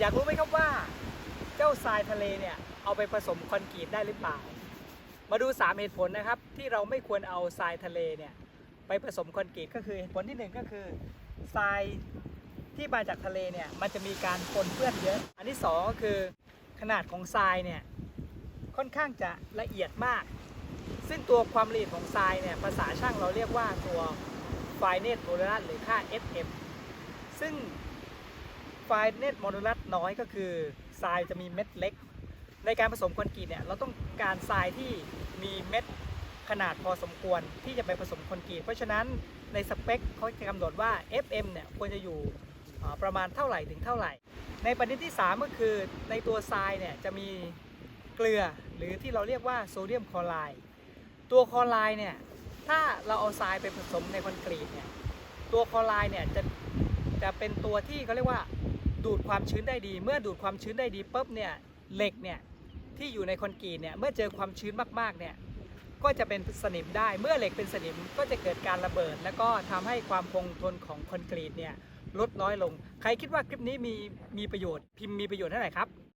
อยากรู้ไหมครับว่า เจ้าทรายทะเลเนี่ยเอาไปผสมคอนกรีตได้หรือเปล่า มาดู 3 เหตุผลนะครับ ที่เราไม่ควรเอาทรายทะเลเนี่ยไปผสมคอนกรีตก็คือเหตุผลที่หนึ่งก็คือทรายที่มาจากทะเลเนี่ยมันจะมีการปนเปื้อนเยอะ อันที่สองก็คือขนาดของทรายเนี่ยค่อนข้างจะละเอียดมาก ซึ่งตัวความละเอียดของทรายเนี่ยภาษาช่างเราเรียกว่าตัว finite modulus หรือค่า FM ซึ่ง finite modulus น้อยก็คือทรายจะมีเม็ดเล็ก ในการผสมคอนกรีตเนี่ยเราต้องการทรายที่มีเม็ดขนาดพอสมควรที่จะไปผสมคอนกรีตเพราะฉะนั้นในสเปคเขาจะกำหนดว่า FM เนี่ยควรจะอยู่ประมาณเท่าไหร่ถึงเท่าไหร่ ในประเด็นที่ 3 ก็คือในตัวทรายเนี่ยจะมีเกลือหรือที่เราเรียกว่าโซเดียมคลอไรด์ตัวคลอไรด์เนี่ยถ้าเราเอาทรายไปผสมในคอนกรีตเนี่ยตัวคลอไรด์เนี่ยจะจะเป็นตัวที่เขาเรียกว่า ดูดความชื้นได้ดี เมื่อดูดความชื้นได้ดีปุ๊บเนี่ยเหล็กเนี่ยที่อยู่ในคอนกรีตเนี่ยเมื่อเจอความชื้นมากๆเนี่ยก็จะเป็นสนิมได้เมื่อเหล็กเป็นสนิมก็จะเกิดการระเบิด แล้วก็ทำให้ความคงทนของคอนกรีตเนี่ยลดน้อยลง ใครคิดว่าคลิปนี้มีมีประโยชน์พิมพ์มีประโยชน์เท่าไหร่ครับ